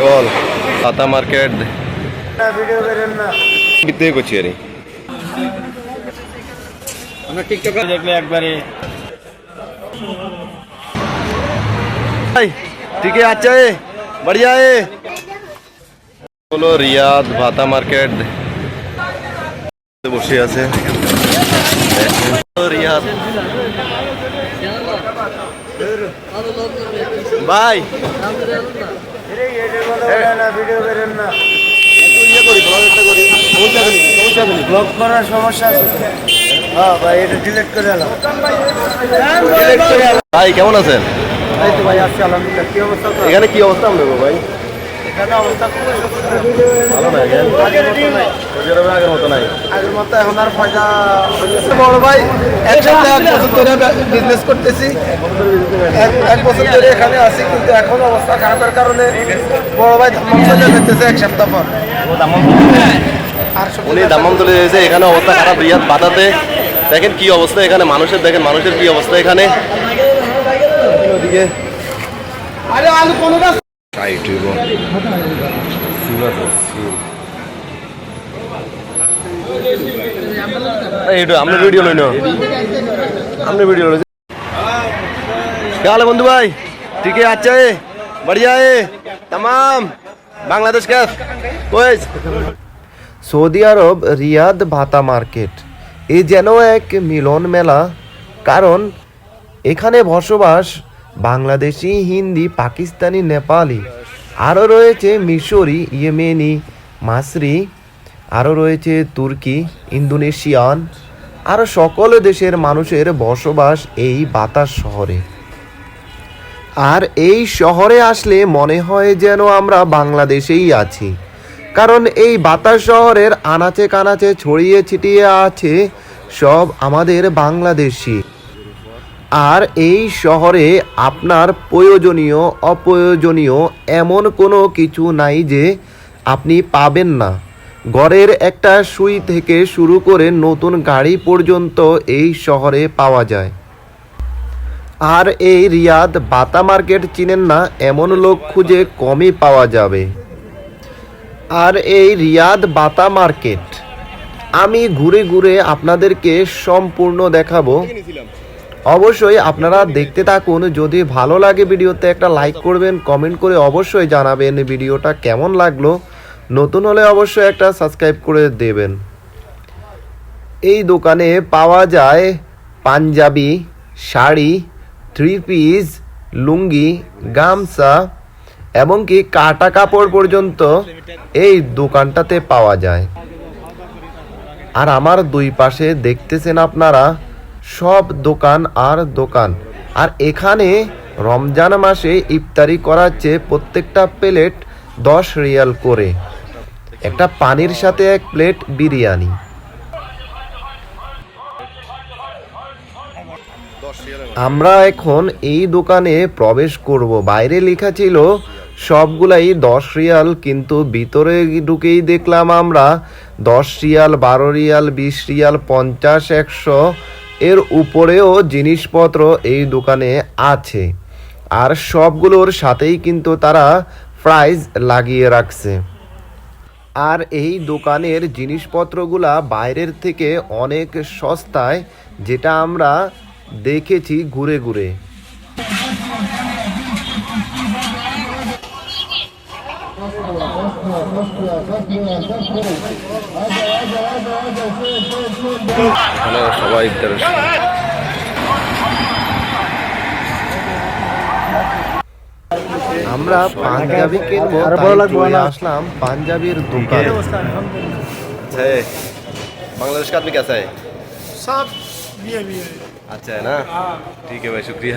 পাগল পাতা market video করেন না বিতে করছি আরে আমরা টিকটকে দেখলে একবারে ভাই ঠিক আছে আছে बढ़िया है হলো রিয়াদ ভাতা মার্কেট বসে আছে রিয়াদ ভাই ব্লগ করার সমস্যা আছে হ্যাঁ ভাই এটা ডিলিট করে এলাম ভাই কেমন আছেন? ভাই তো ভাই আজকে আলহামদুলিল্লাহ। কি অবস্থা এখানে কি অবস্থা আপনার ভাই? এখানে অবস্থা খুবই সুন্দর। ভালো না এখন আগের মতো আগের মতো নাই। আগের মতো এখন আর পয়সা বড় ভাই একসাথে এক বছর ধরে বিজনেস করতেছি। এক- এক বছর ধরে এখানে আছি কিন্তু এখন অবস্থা খারাপের কারণে বড় ভাই ধামাম চলে যেতেছে এক সপ্তাহ পর। উনি এখানে অবস্থা খারাপ রিয়াদ বাতাতে দেখেন কি অবস্থা এখানে মানুষের দেখেন মানুষের কি অবস্থা এখানে। আরে আলু টাইট হইব সিম আছে সিম এইটো আপনি ভিডিও লই না আপনি ভিডিও লই क्या हाल है बंधु भाई ठीक है अच्छा है बढ़िया है तमाम बांग्लादेश का कोई Saudi Arab Riyadh Batha market এ যেন এক মিলন মেলা কারণ এখানে বসবাস বাংলাদেশি, হিন্দি, পাকিস্তানি, নেপালি, আরও রয়েছে মিশরি, ইয়েমেনি, মাসরি, আরও রয়েছে তুর্কি, ইন্দোনেশিয়ান, আরও সকল দেশের মানুষের বসবাস এই বাতাস শহরে। আর এই শহরে আসলে মনে হয় যেন আমরা বাংলাদেশেই আছি, কারণ এই বাতাস শহরের আনাচে কানাচে ছড়িয়ে ছিটিয়ে আছে সব আমাদের বাংলাদেশি। আর এই শহরে আপনার প্রয়োজনীয়, অপ্রয়োজনীয় এমন কোনো কিছু নাই যে আপনি পাবেন না। ঘরের একটা সুই থেকে শুরু করে নতুন গাড়ি পর্যন্ত এই শহরে পাওয়া যায়। আর এই রিয়াদ বাতা মার্কেট চিনেন না, এমন লোক খুঁজে কমই পাওয়া যাবে। আর এই রিয়াদ বাতা মার্কেট, আমি ঘুরে ঘুরে আপনাদেরকে সম্পূর্ণ দেখাবো। অবশ্যই আপনারা দেখতে থাকুন। যদি ভালো লাগে ভিডিওতে একটা লাইক করবেন কমেন্ট করে অবশ্যই জানাবেন ভিডিওটা কেমন লাগল। নতুন হলে অবশ্যই একটা সাবস্ক্রাইব করে দেবেন। এই দোকানে পাওয়া যায় পাঞ্জাবি, শাড়ি থ্রি পিস লুঙ্গি, গামছা এমনকি কাটা কাপড় পর্যন্ত এই দোকানটাতে পাওয়া যায়। আর আমার দুই পাশে দেখতেছেন আপনারা সব দোকান আর দোকান। আর এখানে রমজান মাসে ইফতারি করাচ্ছে প্রত্যেকটা প্লেট দশ রিয়াল করে। একটা পানির সাথে এক প্লেট বিরিয়ানি। আমরা এখন এই দোকানে প্রবেশ করব। বাইরে লেখা ছিল, সবগুলাই দশ রিয়াল, কিন্তু ভিতরে ঢুকেই দেখলাম আমরা দশ রিয়াল, বারো রিয়াল, বিশ রিয়াল, পঞ্চাশ, একশো এর উপরেও জিনিসপত্র এই দোকানে আছে। আর সবগুলোর সাথেই কিন্তু তারা প্রাইজ লাগিয়ে রাখছে। আর এই দোকানের জিনিসপত্রগুলা বাইরের থেকে অনেক সস্তায়, যেটা আমরা দেখেছি ঘুরে ঘুরে। সবাই আমরা পাঞ্জাবি কিনবো তাই চলে আসলাম পাঞ্জাবির দোকানে है बांग्लादेश का आदमी कैसा है সব বিয়ে বিয়ে अच्छा है ना ठीक है भाई शुक्रिया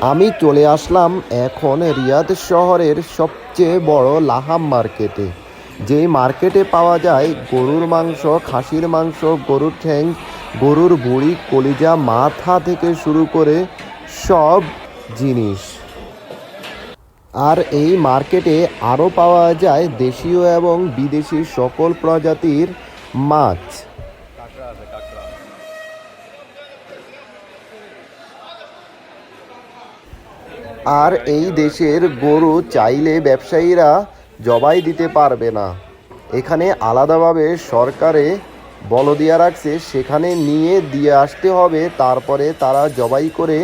আমি চলে আসলাম এখন রিয়াদ শহরের সবচেয়ে বড় লাহাম মার্কেটে। যেই মার্কেটে পাওয়া যায় গরুর মাংস, খাসির মাংস, গরুর ঠ্যাং, গরুর বুড়ি, কলিজা, মাথা থেকে শুরু করে সব জিনিস। আর এই মার্কেটে আরও পাওয়া যায় দেশীয় এবং বিদেশি সকল প্রজাতির মাছ। আর এই দেশের গরু চাইলে ব্যবসায়ীরা জবাই দিতে পারবে না। এখানে আলাদাভাবে সরকারে বলদিয়া রাখছে, সেখানে নিয়ে দিয়ে আসতে হবে, তারপরে তারা জবাই করে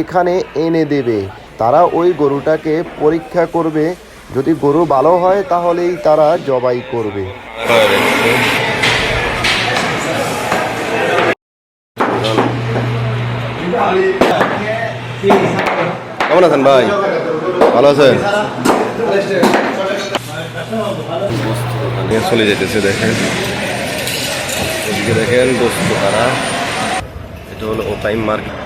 এখানে এনে দেবে। তারা ওই গরুটাকে পরীক্ষা করবে। যদি গরু ভালো হয়, তাহলেই তারা জবাই করবে। কেমন আছেন ভাই? ভালো আছেন? চলে যেতেছে দেখেন। এদিকে দেখেন তারা। এটা হলো ওটাইম মার্কেট।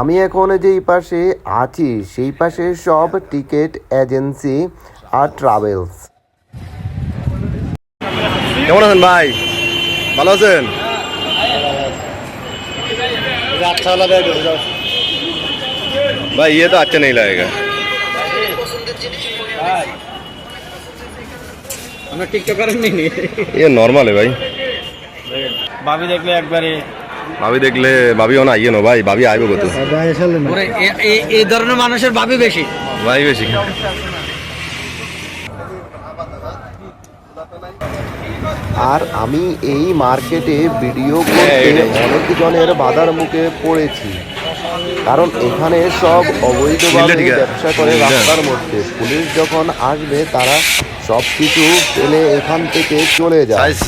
আমি এখন যেই পাশে আছি সেই পাশে সব টিকিট এজেন্সি আর ট্রাভেলস। কেমন আছেন ভাই? ভালো আছেন? भाई ये तो अच्छा नहीं लगेगा আমরা টিকটকার নিই ये नॉर्मल है भाई ভাবি দেখলে একবারে ভাবি দেখলে ভাবিও না ইয়ে নো ভাই ভাবি আইবে কত ওরে এ- এ- এই ধরনের মানুষের ভাবি বেশি ভাই বেশি আর আমি এই মার্কেটে ভিডিও হ্যাঁ, করতে এটাই। অনেকজনের বাধার মুখে পড়েছি কারণ এখানে সব অবৈধভাবে আছে। ব্যবসা করে রাস্তার মধ্যে। পুলিশ যখন আসবে তারা সব কিছু ফেলে এখান থেকে চলে যায়। সাইজ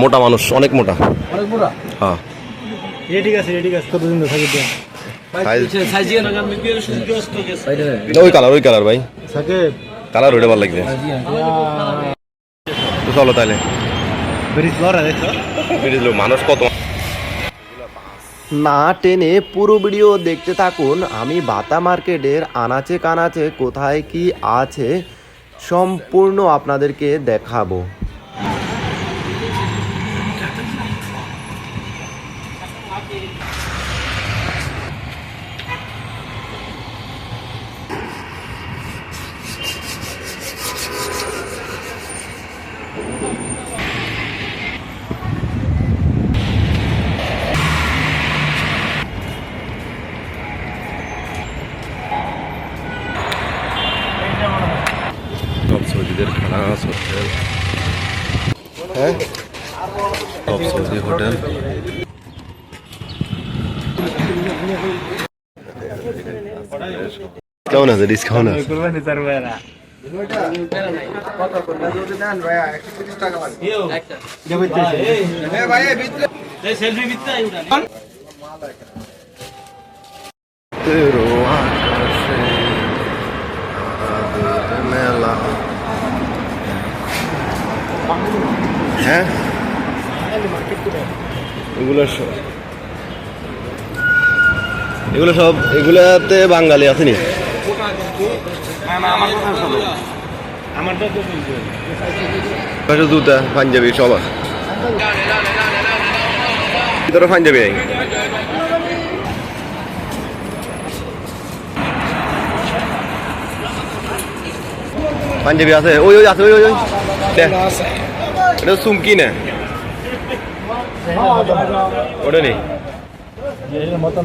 মোটা মানুষ অনেক মোটা। অনেক হ্যাঁ। ঠিক আছে ঠিক আছে। কতদিন থাকে ওই কালার ওই কালার ভাই। কালার ওইটা ভালো লাগছে চলো তাহলে। মানুষ কত না টেনে পুরো ভিডিও দেখতে থাকুন। আমি বাতা মার্কেটের আনাচে কানাচে কোথায় কি আছে সম্পূর্ণ আপনাদেরকে দেখাবো। খানাস হোটেল হ্যাঁ সৌদি হোটেল কেমন আছে ডিসকাউন্ট আছে তেরো হ্যাঁ? এগুলো সব। এগুলো সব এগুলাতে বাঙালি আসেনি পাশে দুটা পাঞ্জাবি সব আছে। ভিতরে পাঞ্জাবি পাঞ্জাবি আছে। ওই ওই আছে ওই ওই ওই। এটা চুমকি না ওটা নেই কাউন্টার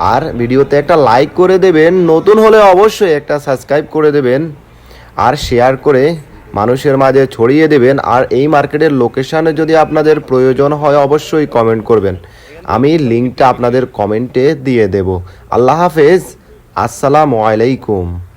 আর ভিডিওতে একটা লাইক করে দেবেন, নতুন হলে অবশ্যই একটা সাবস্ক্রাইব করে দেবেন, আর শেয়ার করে মানুষের মাঝে ছড়িয়ে দেবেন, আর এই মার্কেটের লোকেশানে যদি আপনাদের প্রয়োজন হয় অবশ্যই কমেন্ট করবেন। আমি লিঙ্কটা আপনাদের কমেন্টে দিয়ে দেব। আল্লাহ হাফেজ, আসসালামু আলাইকুম।